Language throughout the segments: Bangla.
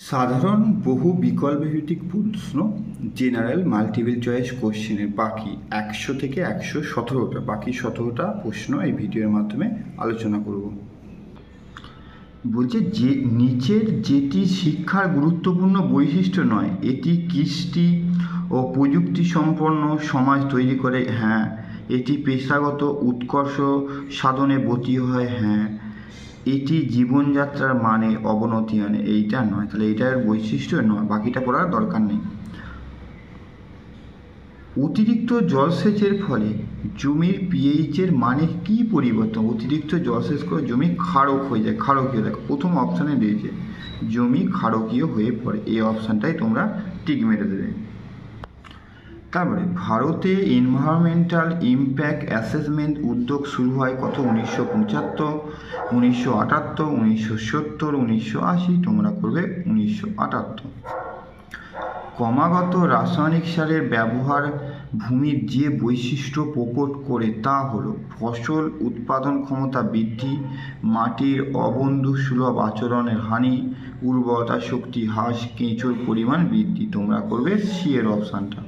সাধারণ বহু বিকল্পভিত্তিক প্রশ্ন জেনারেল মাল্টিপল চয়েস কোশ্চেনের বাকি একশো থেকে একশো সতেরোটা, বাকি সতেরোটা প্রশ্ন এই ভিডিওর মাধ্যমে আলোচনা করব। বলছে যে নিচের যেটি শিক্ষার গুরুত্বপূর্ণ বৈশিষ্ট্য নয়, এটি কৃষ্টি ও প্রযুক্তি সম্পন্ন সমাজ তৈরি করে হ্যাঁ। এটি পেশাগত উৎকর্ষ সাধনে বতী হয় হ্যাঁ। এটি জীবনযাত্রার মানে অবনতি আনে এইটা নয়। তাহলে এইটার বৈশিষ্ট্য নয়, বাকিটা পড়ার দরকার নেই। অতিরিক্ত জলসেচের ফলে জমির পিএইচের মানে কি পরিবর্তন? অতিরিক্ত জলসেচ করে জমি ক্ষারক হয়ে যায়, ক্ষারকীয়। দেখো, প্রথম অপশানে দিয়েছে জমি ক্ষারকীয় হয়ে পড়ে। এই অপশানটাই তোমরা টিক মেরে দেবে। তারপরে ভারতে এনভায়রনমেন্টাল ইম্প্যাক্ট অ্যাসেসমেন্ট উদ্যোগ শুরু হয় কত? উনিশশো পঁচাত্তর, উনিশশো আটাত্তর, উনিশশো সত্তর, উনিশশো আশি, তোমরা করবে উনিশশো আটাত্তর। ক্রমাগত রাসায়নিক সারের ব্যবহার ভূমির যে বৈশিষ্ট্য প্রকট করে তা হলো ফসল উৎপাদন ক্ষমতা বৃদ্ধি, মাটির অবন্ধু সুলভ আচরণের হানি, উর্বরতা শক্তি হ্রাস, কেঁচোর পরিমাণ বৃদ্ধি। তোমরা করবে সি এর অপশানটা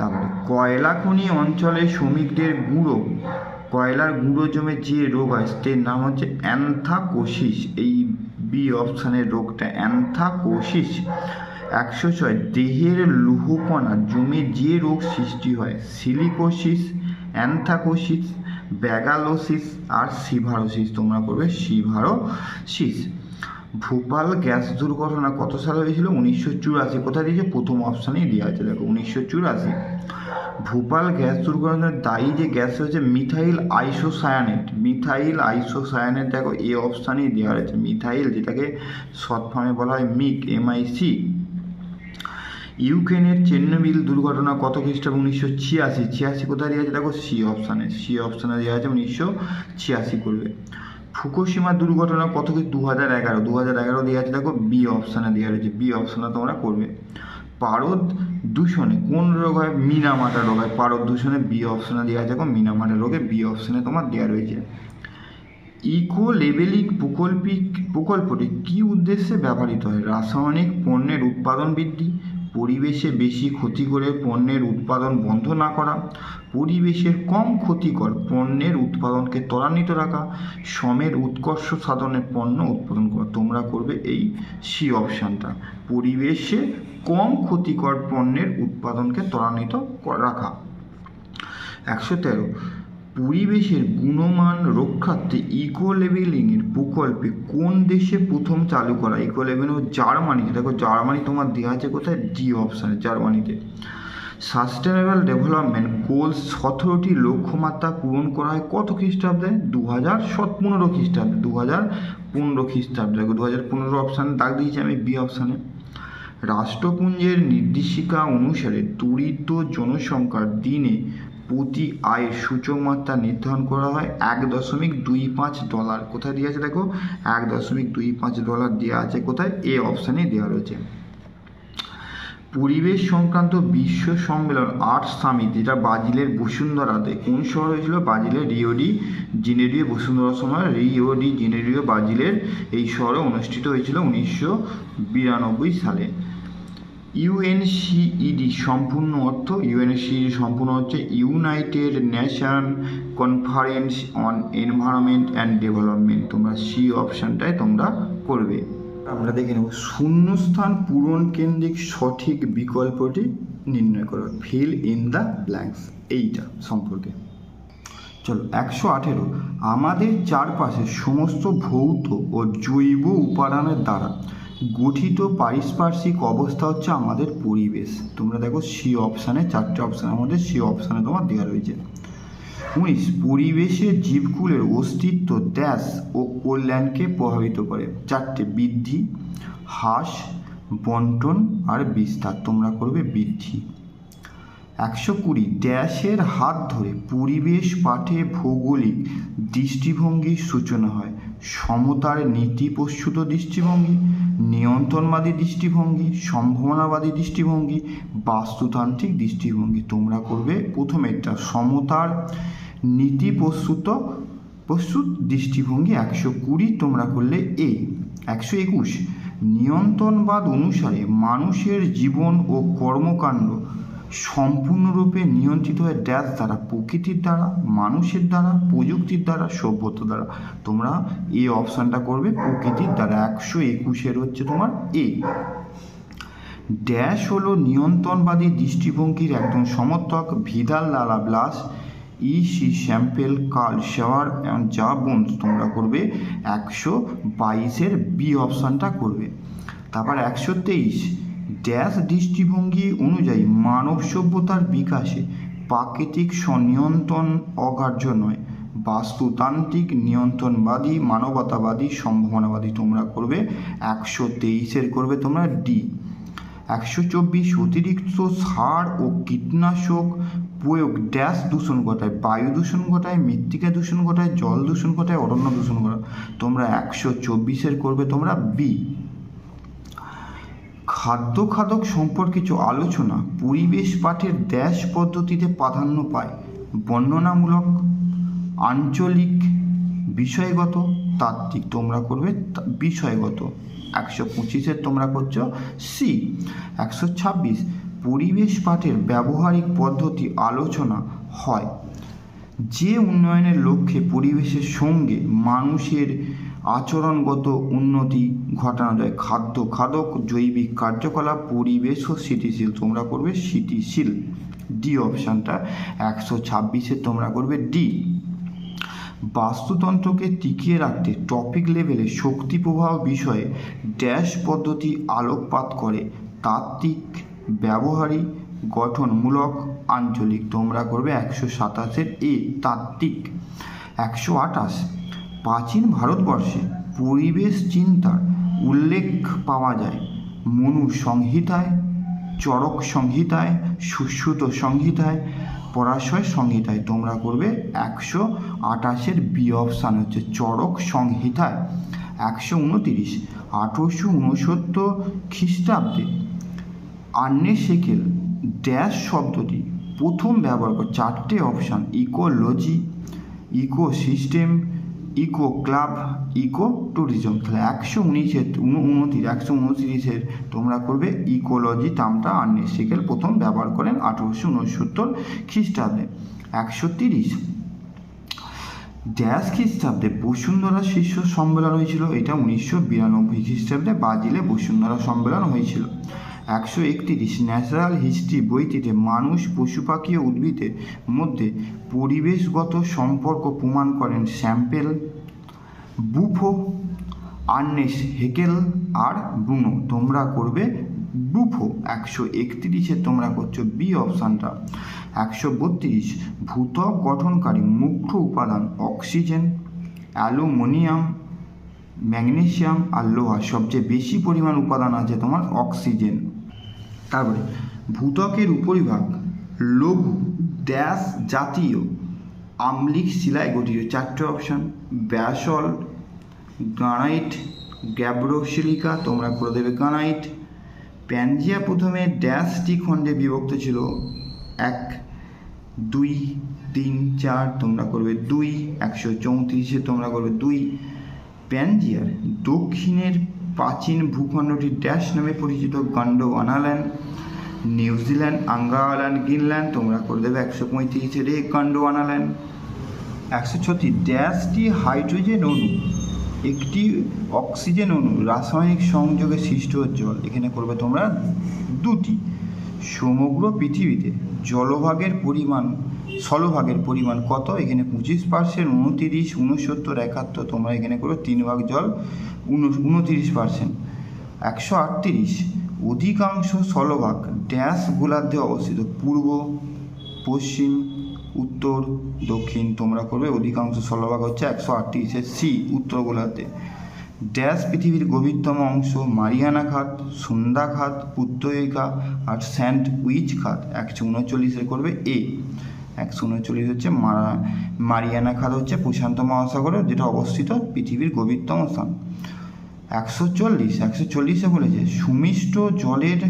তারপরে কয়লা খনি অঞ্চলে শ্রমিকদের গুঁড়ো। কয়লার গুঁড়ো জমে যে রোগ হয় তার নাম হচ্ছে অ্যান্থাকোসিস। এই বি অপশানের রোগটা অ্যান্থাকোসিস। একশো ছয় দেহের লৌহকণা জমে যে রোগ সৃষ্টি হয়, সিলিকোসিস, অ্যান্থাকোসিস, ব্যাগালোসিস আর সিভারোসিস। তোমরা করবে সিভারোসিস। ভোপাল গ্যাস দুর্ঘটনা কত সালে হয়েছিল? উনিশশো চুরাশি। কোথায় দিয়েছে? প্রথম অপশানেই দেওয়া আছে। দেখো, উনিশশো চুরাশি। ভোপাল গ্যাস দুর্ঘটনার দায়ী যে গ্যাস হয়েছে মিথাইল আইসোসায়ানেট। মিথাইল আইসোসায়ানেট, দেখো, এ অপশানেই দেওয়া রয়েছে। মিথাইল, যেটাকে শর্ট বলা হয় মিক এমআইসি ইউক্রেনের চেন্নবিল দুর্ঘটনা কত খ্রিস্টাব্দ? উনিশশো ছিয়াশি। ছিয়াশি কোথায় দেওয়া আছে? দেখো, সি অপশানে। সি অপশানে দেওয়া আছে, উনিশশো ছিয়াশি করবে। ফুকুশিমা দুর্ঘটনা কত কি? দু হাজার এগারো। দু হাজার এগারো দেওয়া আছে, দেখো বি অপশানে দেওয়া রয়েছে। বি অপশানে তোমরা করবে। পারদ দূষণে কোন রোগ হয় মিনামাটা রোগ হয়? পারদ দূষণে বি অপশানে দেওয়া আছে, দেখো মিনামাটা রোগে বি অপশানে তোমার দেওয়া রয়েছে। ইকো লেবেলিং প্রকল্পিক প্রকল্পটি কী উদ্দেশ্যে ব্যবহৃত হয়? রাসায়নিক পণ্যের উৎপাদন বৃদ্ধি পরিবেশে বেশি ক্ষতি করে পণ্যের উৎপাদন বন্ধ না করা, পরিবেশের কম ক্ষতিকর পণ্যের উৎপাদনকে ত্বরান্বিত রাখা, শ্রমের উৎকর্ষ সাধনের পণ্য উৎপাদন করা। তোমরা করবে এই সি অপশানটা। পরিবেশে কম ক্ষতিকর পণ্যের উৎপাদনকে ত্বরান্বিত রাখা। একশো তেরো। পরিবেশের গুণমান রক্ষার্থে ইকো লেভেলিংয়ের প্রকল্পে কোন দেশে প্রথম চালু করা? ইকো লেভেলিং জার্মানিতে। দেখো, জার্মানি তোমার দেওয়া আছে কোথায়? ডি অপশানে জার্মানিতে। সাস্টেনেবল ডেভেলপমেন্ট গোলস সতেরোটি লক্ষ্যমাত্রা পূরণ করা হয় কত খ্রিস্টাব্দে? দু হাজার সত পনেরো খ্রিস্টাব্দে। দু হাজার পনেরো খ্রিস্টাব্দে। দেখো দু হাজার পনেরো অপশানে দাগ দিয়েছি আমি বি অপশানে রাষ্ট্রপুঞ্জের নির্দেশিকা অনুসারে দরিদ্র জনসংখ্যার দিনে প্রতি আয়ের সূচক মাত্রা নির্ধারণ করা হয় এক দশমিক দুই পাঁচ ডলার। কোথায় দেওয়া আছে দেখো? এক দশমিক দুই পাঁচ ডলার দেওয়া আছে কোথায়? এ অপশানে দেওয়া রয়েছে। পরিবেশ সংক্রান্ত বিশ্ব সম্মেলন আর্ট সামিট, যেটা ব্রাজিলের বসুন্ধরাতে। কোন শহর হয়েছিল? ব্রাজিলের রিওডি জেনেরিও বসুন্ধরা সময় রিও ডি ব্রাজিলের এই শহরে অনুষ্ঠিত হয়েছিল উনিশশো বিরানব্বই সালে। ইউএনসিইডি সম্পূর্ণ অর্থ ইউএনসিইডি সম্পূর্ণ হচ্ছে United Nation Conference on Environment and Development. তোমরা সি অপশানটাই তোমরা করবে। আমরা দেখে নেব। শূন্যস্থান পূরণ কেন্দ্রিক সঠিক বিকল্পটি নির্ণয় করো। ফিল ইন দ্য ব্ল্যাঙ্কস এইটা সম্পর্কে। চলো, একশো আঠেরো। আমাদের চারপাশে সমস্ত ভৌত ও জৈব উপাদানের দ্বারা গঠিত পারিপার্শ্বিক অবস্থা হচ্ছে আমাদের পরিবেশ। তোমরা দেখো সি অপশানে চারটে অপশান আমাদের সি অপশানে তোমার দেওয়া রয়েছে। উনিশ পরিবেশের জীবকুলের অস্তিত্ব, দেশ ও কল্যাণকে প্রভাবিত করে। চারটে, বৃদ্ধি, হ্রাস, বন্টন আর বিস্তার তোমরা করবে বৃদ্ধি। একশো কুড়ি ড্যাশের হাত ধরে পরিবেশ পাঠে ভৌগোলিক দৃষ্টিভঙ্গির সূচনা হয়। সমতার নীতিপ্রস্তুত দৃষ্টিভঙ্গি। নিয়ন্ত্রণবাদী দৃষ্টিভঙ্গি, সম্ভাবনাবাদী দৃষ্টিভঙ্গি, বাস্তুতান্ত্রিক দৃষ্টিভঙ্গি। তোমরা করবে প্রথমেরটা সমতার নীতি প্রস্তুত প্রস্তুত দৃষ্টিভঙ্গি একশো কুড়ি, তোমরা করলে এই একশো একুশ, নিয়ন্ত্রণবাদ অনুসারে মানুষের জীবন ও কর্মকাণ্ড সম্পূর্ণরূপে নিয়ন্ত্রিত হয় ড্যাশ দ্বারা, প্রকৃতির দ্বারা, মানুষের দ্বারা, প্রযুক্তির দ্বারা সভ্যতার দ্বারা। তোমরা এই অপশানটা করবে প্রকৃতির দ্বারা। একশো একুশের হচ্ছে তোমার এ ড্যাশ হলো নিয়ন্ত্রণবাদী দৃষ্টিভঙ্গির একজন সমর্থক, ভিদাল লালা ব্লাস, ই সি স্যাম্পেল কাল শেওয়ার এবং যা বোনস। তোমরা করবে একশো বাইশের বি অপশানটা করবে। তারপর একশো তেইশ। ড্যাশ দৃষ্টিভঙ্গি অনুযায়ী মানব সভ্যতার বিকাশে প্রাকৃতিক স্বনিয়ন্ত্রণ অকার্য নয়, বাস্তুতান্ত্রিক নিয়ন্ত্রণবাদী, মানবতাবাদী, সম্ভাবনাবাদী তোমরা করবে, একশো তেইশের করবে তোমরা ডি একশো চব্বিশ অতিরিক্ত সার ও কীটনাশক প্রয়োগ ড্যাশ দূষণ ঘটায়, বায়ু দূষণ ঘটায়, মৃত্তিকা দূষণ ঘটায়, জল দূষণ ঘটায়, অরণ্য দূষণ ঘটায়। তোমরা একশো চব্বিশের করবে তোমরা বি খাদ্য খাদক সম্পর্কে কিছু আলোচনা পরিবেশ পাঠের ড্যাশ পদ্ধতিতে প্রাধান্য পায়। বর্ণনামূলক, আঞ্চলিক, বিষয়গত, তাত্ত্বিক তোমরা করবে বিষয়গত। একশো পঁচিশের তোমরা করছ সি একশো ছাব্বিশ, পরিবেশ পাঠের ব্যবহারিক পদ্ধতি আলোচনা হয়। যে উন্নয়নের লক্ষ্যে পরিবেশের সঙ্গে মানুষের আচরণগত উন্নতি ঘটানো যায় খাদ্য, খাদক জৈবিক কার্যকলাপ, পরিবেশ ও স্থিতিশীল, তোমরা করবে স্থিতিশীল। ডি অপশানটা একশো ছাব্বিশে তোমরা করবে ডি বাস্তুতন্ত্রকে টিকিয়ে রাখতে টপিক লেভেলে শক্তি প্রবাহ বিষয়ে ড্যাশ পদ্ধতি আলোকপাত করে। তাত্ত্বিক ব্যবহারিক গঠনমূলক, আঞ্চলিক, তোমরা করবে একশো সাতাশের এ তাত্ত্বিক। একশো আঠাশ। প্রাচীন ভারতবর্ষে পরিবেশ চিন্তার উল্লেখ পাওয়া যায়। মনু সংহিতায় চরক সংহিতায়, সুশ্রুত সংহিতায়, পরাশয় সংহিতায় তোমরা করবে একশো আঠাশের বি অপশান হচ্ছে চরক সংহিতায়। একশো উনতিরিশ, আঠেরোশো উনসত্তর খ্রিস্টাব্দে আন্নে সেকেল ড্যাশ শব্দটি প্রথম ব্যবহার করে, চারটে option ecology ecosystem eco club ecotourism তাহলে একশো উনিশের উনতিরিশ, একশো উনতিরিশের তোমরা করবে ইকোলজি টার্মটা আন্নে সেকেল প্রথম ব্যবহার করেন আঠেরোশো উনসত্তর খ্রিস্টাব্দে। একশো তিরিশ। ড্যাশ খ্রিস্টাব্দে বসুন্ধরা শীর্ষ সম্মেলন হয়েছিল। এটা উনিশশো বিরানব্বই খ্রিস্টাব্দে বাজিলে বসুন্ধরা সম্মেলন হয়েছিল। একশো একত্রিশ ন্যাচারাল হিস্ট্রি বইটিতে মানুষ, পশু পাখি ও উদ্ভিদের মধ্যে পরিবেশগত সম্পর্ক প্রমাণ করেন স্যাম্পেল, বুফো, আর্নেস হেকেল আর ব্রুনো। তোমরা করবে বুফো। একশো একত্রিশে তোমরা করছ বি অপশানটা। একশো বত্রিশ ভূতক গঠনকারী মুখ্য উপাদান অক্সিজেন, অ্যালুমিনিয়াম, ম্যাগনেসিয়াম আর লোহা। সবচেয়ে বেশি পরিমাণ উপাদান আছে তোমার অক্সিজেন। তারপরে ভূতকের উপরিভাগ লঘু ড্যাশ জাতীয় আম্লিক শিলায় গঠিত। চারটে অপশান, ব্যাসল, গ্রানাইট, গ্যাব্রোসিলিকা, তোমরা করে দেবে গ্রানাইট। প্যানজিয়া প্রথমে ড্যাশটি খণ্ডে বিভক্ত ছিল। এক, দুই, তিন, চার, তোমরা করবে দুই। একশো চৌত্রিশে তোমরা করবে দুই। প্যানজিয়ার দক্ষিণের প্রাচীন ভূখণ্ডটি ড্যাশ নামে পরিচিত গন্ডোয়ানাল্যান্ড নিউজিল্যান্ড আঙ্গাওয়াল্যান্ড গ্রিনল্যান্ড। তোমরা করে দেবে একশো পঁয়ত্রিশের এ গন্ডোয়ানাল্যান্ড একশো ছত্রিশ, ড্যাশটি হাইড্রোজেন অণু, একটি অক্সিজেন অণু, রাসায়নিক সংযোগে সৃষ্ট জল। এখানে করবে তোমরা দুটি। সমগ্র পৃথিবীতে জলভাগের পরিমাণ স্থলভাগের পরিমাণ কত? এখানে পঁচিশ পার্সেন্ট উনতিরিশ, উনসত্তর, একাত্তর, তোমরা এখানে করো তিন ভাগ জল উনতিরিশ পার্সেন্ট একশো আটত্রিশ, অধিকাংশ স্থলভাগ ড্যাশ গোলার্ধে অবস্থিত। পূর্ব, পশ্চিম, উত্তর, দক্ষিণ, তোমরা করবে অধিকাংশ স্থলভাগ হচ্ছে একশো আটত্রিশের সি, উত্তর গোলার্ধে। ড্যাশ পৃথিবীর গভীরতম অংশ মারিয়ানা খাত সন্ধ্যা খাত উত্তরিকা আর স্যান্ড উইচ খাত একশো উনচল্লিশে করবে এ। একশো উনচল্লিশ হচ্ছে মারা, মারিয়ানা খাত হচ্ছে প্রশান্ত মহাসাগরে, যেটা অবস্থিত পৃথিবীর গভীরতম স্থান। একশো চল্লিশ, একশো চল্লিশে বলেছে, সুমিষ্ট জলের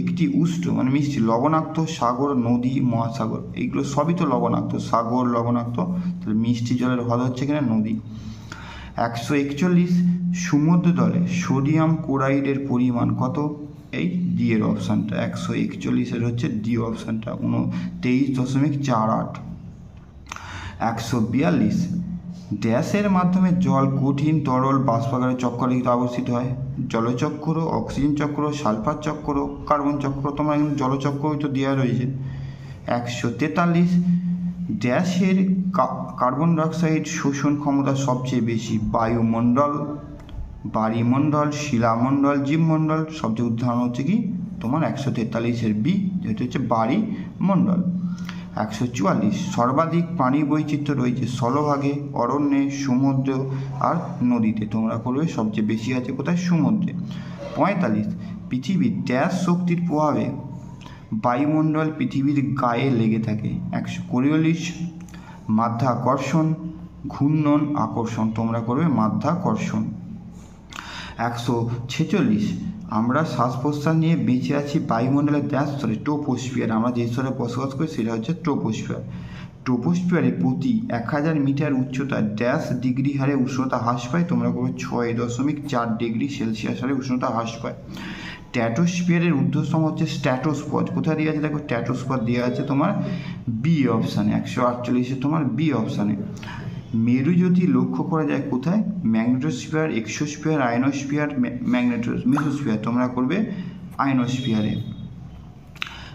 একটি উষ্ণ মানে মিষ্টি, লবণাক্ত সাগর, নদী, মহাসাগর এইগুলো সবই তো লবণাক্ত, সাগর লবণাক্ত, তাহলে মিষ্টি জলের হ্রদ হচ্ছে এখানে নদী। একশো একচল্লিশ সমুদ্র দলে সোডিয়াম ক্লোরাইডের পরিমাণ কত? এই ডি এর অপশানটা একশো একচল্লিশের হচ্ছে ডি অপশানটা উন তেইশ দশমিক চার আট। একশো বিয়াল্লিশ ড্যাশের মাধ্যমে জল কঠিন তরল বাষ্পাগারে চক্রে কিন্তু আবর্তিত হয়। জলচক্র, অক্সিজেন চক্র, সালফার চক্র, কার্বন চক্র, তোমার এখানে জলচক্র তো দেওয়া রয়েছে। একশো তেতাল্লিশ ড্যাশের কার্বন ডাইঅক্সাইড শোষণ ক্ষমতা সবচেয়ে বেশি বায়ুমণ্ডল। বাড়িমণ্ডল শিলামণ্ডল, জীবমণ্ডল সবচেয়ে উদাহরণ হচ্ছে কি? তোমার একশো তেতাল্লিশের বি, যেটা হচ্ছে বাড়িমণ্ডল একশো চুয়াল্লিশ, সর্বাধিক প্রাণী বৈচিত্র্য রয়েছে স্থলভাগে অরণ্যে, সমুদ্র আর নদীতে। তোমরা করবে সবচেয়ে বেশি আছে কোথায়? সমুদ্রে। পঁয়তাল্লিশ, পৃথিবীর ড্যাশ শক্তির প্রভাবে বায়ুমণ্ডল পৃথিবীর গায়ে লেগে থাকে। একশো কুড়িয়াল্লিশ মাধ্যাকর্ষণ, ঘূর্ণন আকর্ষণ। তোমরা করবে মাধ্যাকর্ষণ। একশো ছেচল্লিশ। আমরা শ্বাস প্রশ্বাস নিয়ে বেঁচে আছি বায়ুমণ্ডলের দেশ স্তরে টোপোস্ফিয়ার আমরা যে স্তরে বসবাস করি সেটা হচ্ছে টোপোস্ফিয়ার টোপোস্ফিয়ারে প্রতি এক হাজার মিটার উচ্চতা ড্যাশ ডিগ্রি হারে উষ্ণতা হ্রাস পায়। তোমরা করবে ছয় দশমিক চার ডিগ্রি সেলসিয়াস হারে উষ্ণতা হ্রাস পায়। ট্যাটোস্ফিয়ারের ঊর্ধ্বতম হচ্ছে স্ট্যাটোস্পদ কোথায় দেওয়া আছে? দেখো স্ট্যাটোস্পদ দেওয়া আছে তোমার বি অপশানে একশো আটচল্লিশে তোমার বি অপশানে মেরু যদি লক্ষ্য করা যায় কোথায়? Magnetosphere, exosphere, ionosphere magneto mesosphere তোমরা করবে আয়নোস্ফিয়ারে।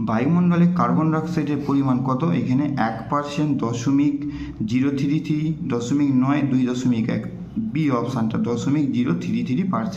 বায়ুমণ্ডলে কার্বন ডাইঅক্সাইডের পরিমাণ কত? এখানে এক পার্সেন্ট দশমিক জিরো থ্রি থ্রি দশমিক নয় দুই দশমিক এক। বি অপশানটা দশমিক জিরো থ্রি থ্রি পার্সেন্ট।